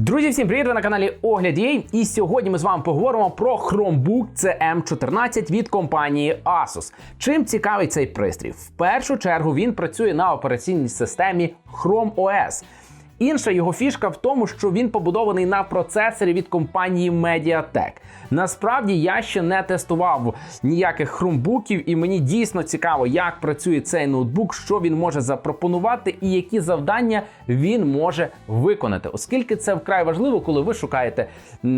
Друзі, всім привіт! Ви на каналі Огляд.ua. І сьогодні ми з вами поговоримо про Chromebook CM14 від компанії Asus. Чим цікавий цей пристрій? В першу чергу він працює на операційній системі Chrome OS. Інша його фішка в тому, що він побудований на процесорі від компанії Mediatek. Насправді я ще не тестував ніяких хромбуків, і мені дійсно цікаво, як працює цей ноутбук, що він може запропонувати і які завдання він може виконати, оскільки це вкрай важливо, коли ви шукаєте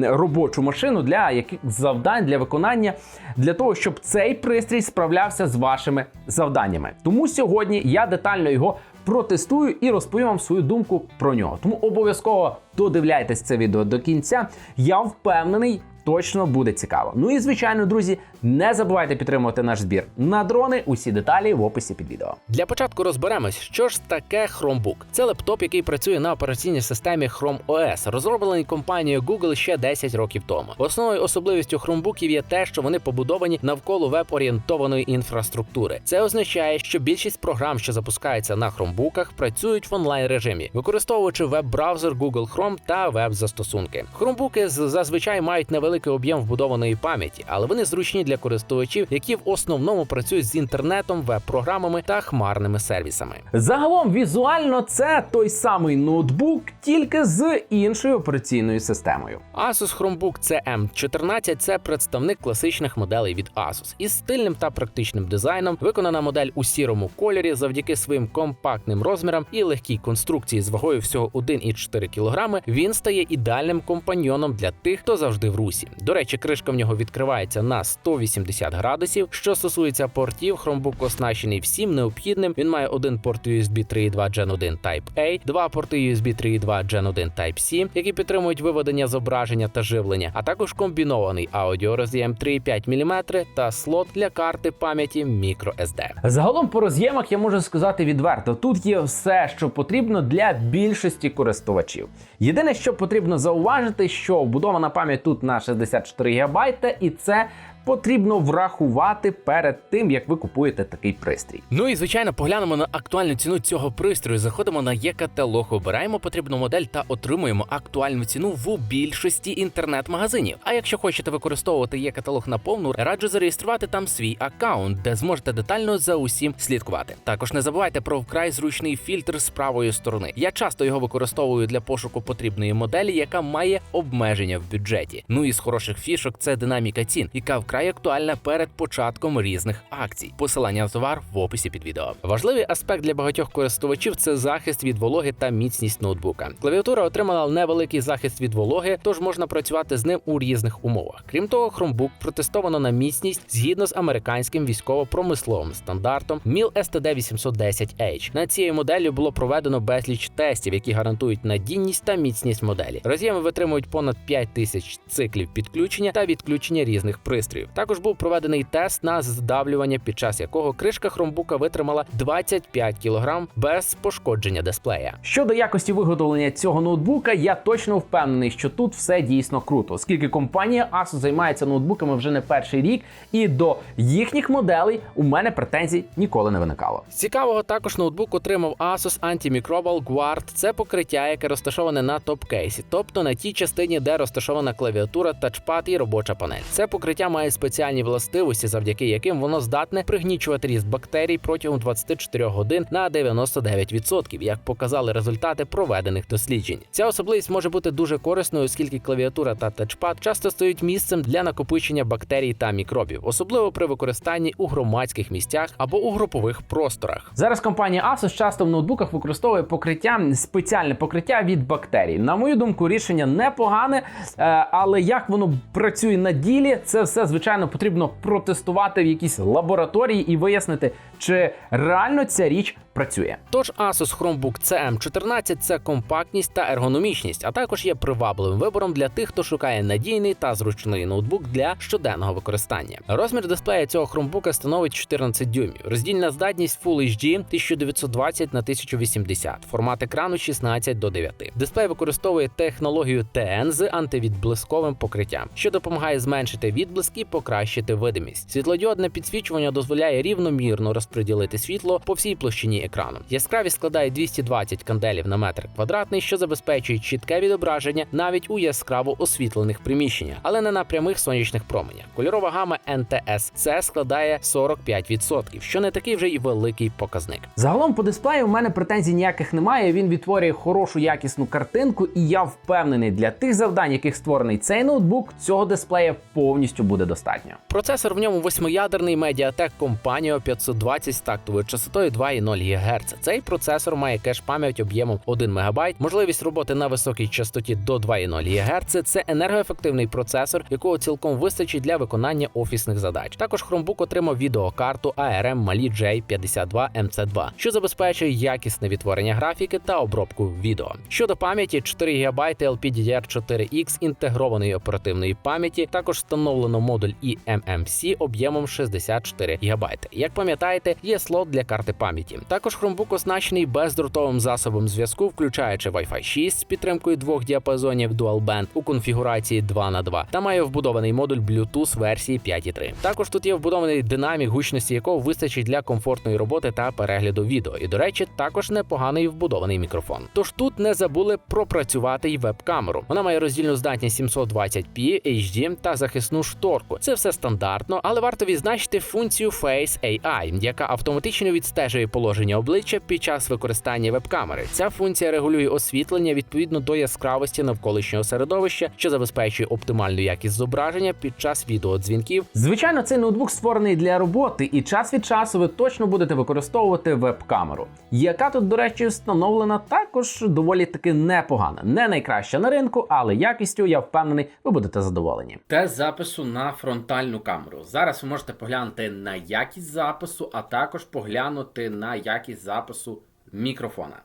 робочу машину для яких завдань для виконання, для того, щоб цей пристрій справлявся з вашими завданнями. Тому сьогодні я детально його протестую і розповім вам свою думку про нього. Тому обов'язково додивляйтесь це відео до кінця. Я впевнений. Точно буде цікаво. Ну і звичайно, друзі, не забувайте підтримувати наш збір на дрони. Усі деталі в описі під відео. Для початку розберемось, що ж таке Chromebook. Це лептоп, який працює на операційній системі Chrome OS, розроблений компанією Google ще 10 років тому. Основною особливістю хромбуків є те, що вони побудовані навколо веб-орієнтованої інфраструктури. Це означає, що більшість програм, що запускаються на хромбуках, працюють в онлайн режимі, використовуючи веб-браузер Google Chrome та веб-застосунки. Хромбуки зазвичай мають невеликий об'єм вбудованої пам'яті, але вони зручні для користувачів, які в основному працюють з інтернетом, веб-програмами та хмарними сервісами. Загалом, візуально, це той самий ноутбук, тільки з іншою операційною системою. Asus Chromebook CM14 – це представник класичних моделей від Asus. Із стильним та практичним дизайном виконана модель у сірому кольорі завдяки своїм компактним розмірам і легкій конструкції з вагою всього 1,4 кг. Він стає ідеальним компаньйоном для тих, хто завжди в русі. До речі, кришка в нього відкривається на 180 градусів. Що стосується портів, Chromebook оснащений всім необхідним. Він має один порт USB 3.2 Gen 1 Type-A, два порти USB 3.2 Gen 1 Type-C, які підтримують виведення зображення та живлення, а також комбінований аудіороз'єм 3,5 мм та слот для карти пам'яті microSD. Загалом по роз'ємах я можу сказати відверто: тут є все, що потрібно для більшості користувачів. Єдине, що потрібно зауважити, що вбудована пам'ять тут на 64 ГБ, і це потрібно врахувати перед тим, як ви купуєте такий пристрій. Ну і звичайно, поглянемо на актуальну ціну цього пристрою. Заходимо на є-каталог, обираємо потрібну модель та отримуємо актуальну ціну в більшості інтернет-магазинів. А якщо хочете використовувати є-каталог на повну, раджу зареєструвати там свій аккаунт, де зможете детально за усім слідкувати. Також не забувайте про вкрай зручний фільтр з правої сторони. Я часто його використовую для пошуку потрібної моделі, яка має обмеження в бюджеті. Ну і з хороших фішок це динаміка цін, яка вкрай актуальна перед початком різних акцій. Посилання на товар в описі під відео. Важливий аспект для багатьох користувачів це захист від вологи та міцність ноутбука. Клавіатура отримала невеликий захист від вологи, тож можна працювати з ним у різних умовах. Крім того, Chromebook протестовано на міцність згідно з американським військово-промисловим стандартом MIL STD 810H. Над цією моделлю було проведено безліч тестів, які гарантують надійність та міцність моделі. Роз'єми витримують понад 5000 циклів підключення та відключення різних пристроїв. Також був проведений тест на здавлювання, під час якого кришка хромбука витримала 25 кг без пошкодження дисплея. Щодо якості виготовлення цього ноутбука, я точно впевнений, що тут все дійсно круто, оскільки компанія Asus займається ноутбуками вже не перший рік, і до їхніх моделей у мене претензій ніколи не виникало. Цікавого також ноутбук отримав Asus Antimicrobial Guard. Це покриття, яке розташоване на топ-кейсі, тобто на тій частині, де розташована клавіатура, тачпад і робоча панель. Це покриття має спеціальні властивості, завдяки яким воно здатне пригнічувати ріст бактерій протягом 24 годин на 99%, як показали результати проведених досліджень. Ця особливість може бути дуже корисною, оскільки клавіатура та тачпад часто стають місцем для накопичення бактерій та мікробів, особливо при використанні у громадських місцях або у групових просторах. Зараз компанія Asus часто в ноутбуках використовує покриття, спеціальне покриття від бактерій. На мою думку, рішення непогане, е, але як воно працює на ділі, це все звичайно потрібно протестувати в якійсь лабораторії і вияснити, чи реально ця річ працює. Тож Asus Chromebook CM14 – це компактність та ергономічність, а також є привабливим вибором для тих, хто шукає надійний та зручний ноутбук для щоденного використання. Розмір дисплея цього хромбука становить 14 дюймів. Роздільна здатність Full HD 1920 на 1080, формат екрану 16 до 9. Дисплей використовує технологію TN з антивідблисковим покриттям, що допомагає зменшити відблиск і покращити видимість. Світлодіодне підсвічування дозволяє рівномірно розподілити світло по всій площині екрану. Яскравість складає 220 канделів на метр квадратний, що забезпечує чітке відображення навіть у яскраво освітлених приміщеннях, але не на прямих сонячних променях. Кольорова гама NTSC складає 45%, що не такий вже й великий показник. Загалом по дисплею у мене претензій ніяких немає. Він відтворює хорошу якісну картинку, і я впевнений, для тих завдань, яких створений цей ноутбук, цього дисплея повністю буде достатньо. Процесор в ньому восьмиядерний Mediatek Companion 520 з тактовою частотою 2,0 ГГц. Цей процесор має кеш-пам'ять об'ємом 1 МБ, можливість роботи на високій частоті до 2,0 ГГц. Це енергоефективний процесор, якого цілком вистачить для виконання офісних задач. Також Chromebook отримав відеокарту ARM Mali J52 MC2, що забезпечує якісне відтворення графіки та обробку відео. Щодо пам'яті, 4 ГБ LPDDR4X інтегрованої оперативної пам'яті. Також встановлено модуль eMMC об'ємом 64 ГБ. Як пам'ятаєте, є слот для карти пам'яті. Також Chromebook оснащений бездротовим засобом зв'язку, включаючи Wi-Fi 6 з підтримкою двох діапазонів Dual Band у конфігурації 2 на 2 та має вбудований модуль Bluetooth версії 5.3. Також тут є вбудований динамік, гучності якого вистачить для комфортної роботи та перегляду відео. І до речі, також непоганий вбудований мікрофон. Тож тут не забули пропрацювати й веб-камеру. Вона має роздільну здатність 720p HD та захисну шторку. Це все стандартно, але варто відзначити функцію Face AI, яка автоматично відстежує положення обличчя під час використання веб-камери. Ця функція регулює освітлення відповідно до яскравості навколишнього середовища, що забезпечує оптимальну якість зображення під час відеодзвінків Звичайно, цей ноутбук створений для роботи, і час від часу ви точно будете використовувати веб-камеру, яка тут, до речі, встановлена також доволі таки непогана. Не найкраща на ринку, але якістю я впевнений, ви будете задоволені. Тест запису на фронтальну камеру. Зараз ви можете поглянути на якість запису, а також поглянути на якість запису мікрофона.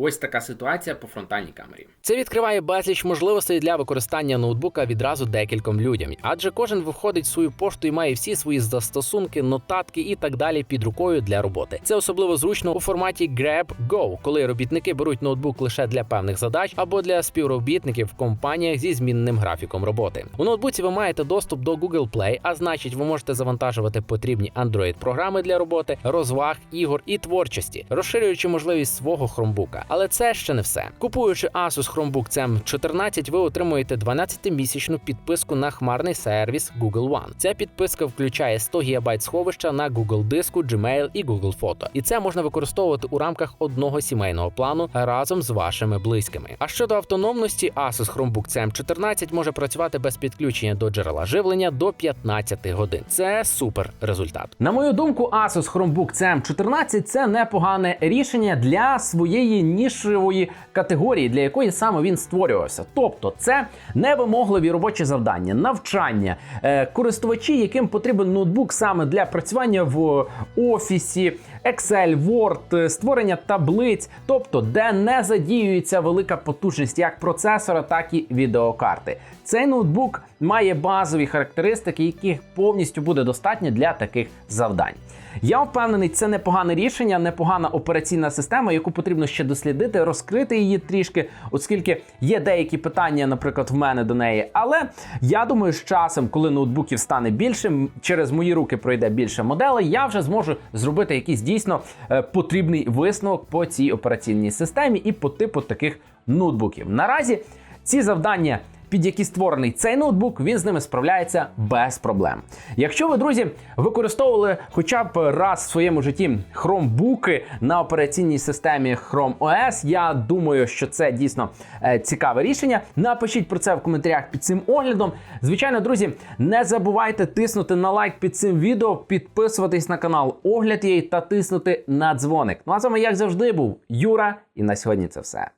Ось така ситуація по фронтальній камері. Це відкриває безліч можливостей для використання ноутбука відразу декільком людям, адже кожен виходить в свою пошту і має всі свої застосунки, нотатки і так далі під рукою для роботи. Це особливо зручно у форматі Grab Go, коли робітники беруть ноутбук лише для певних задач або для співробітників в компаніях зі змінним графіком роботи. У ноутбуці ви маєте доступ до Google Play, а значить, ви можете завантажувати потрібні Android програми для роботи, розваг, ігор і творчості, розширюючи можливість свого Chromebook. Але це ще не все. Купуючи Asus Chromebook CM14, ви отримуєте 12-місячну підписку на хмарний сервіс Google One. Ця підписка включає 100 ГБ сховища на Google диску, Gmail і Google Фото. І це можна використовувати у рамках одного сімейного плану разом з вашими близькими. А щодо автономності, Asus Chromebook CM14 може працювати без підключення до джерела живлення до 15 годин. Це супер результат. На мою думку, Asus Chromebook CM14 це непогане рішення для своєї нішевої категорії, для якої саме він створювався. Тобто, це невимогливі робочі завдання, навчання, е, користувачі, яким потрібен ноутбук саме для працювання в офісі, Excel, Word, е, створення таблиць, тобто, де не задіюється велика потужність як процесора, так і відеокарти. Цей ноутбук має базові характеристики, яких повністю буде достатньо для таких завдань. Я впевнений, це непогане рішення, непогана операційна система, яку потрібно ще дослідити, розкрити її трішки, оскільки є деякі питання, наприклад, в мене до неї. Але я думаю, з часом, коли ноутбуків стане більше, через мої руки пройде більше моделей, я вже зможу зробити якийсь дійсно е, потрібний висновок по цій операційній системі і по типу таких ноутбуків. Наразі ці завдання під які створений цей ноутбук, він з ними справляється без проблем. Якщо ви, друзі, використовували хоча б раз в своєму житті хромбуки на операційній системі Chrome OS, я думаю, що це дійсно е, цікаве рішення. Напишіть про це в коментарях під цим оглядом. Звичайно, друзі, не забувайте тиснути на лайк під цим відео, підписуватись на канал Огляд її та тиснути на дзвоник. Ну а з як завжди, був Юра, і на сьогодні це все.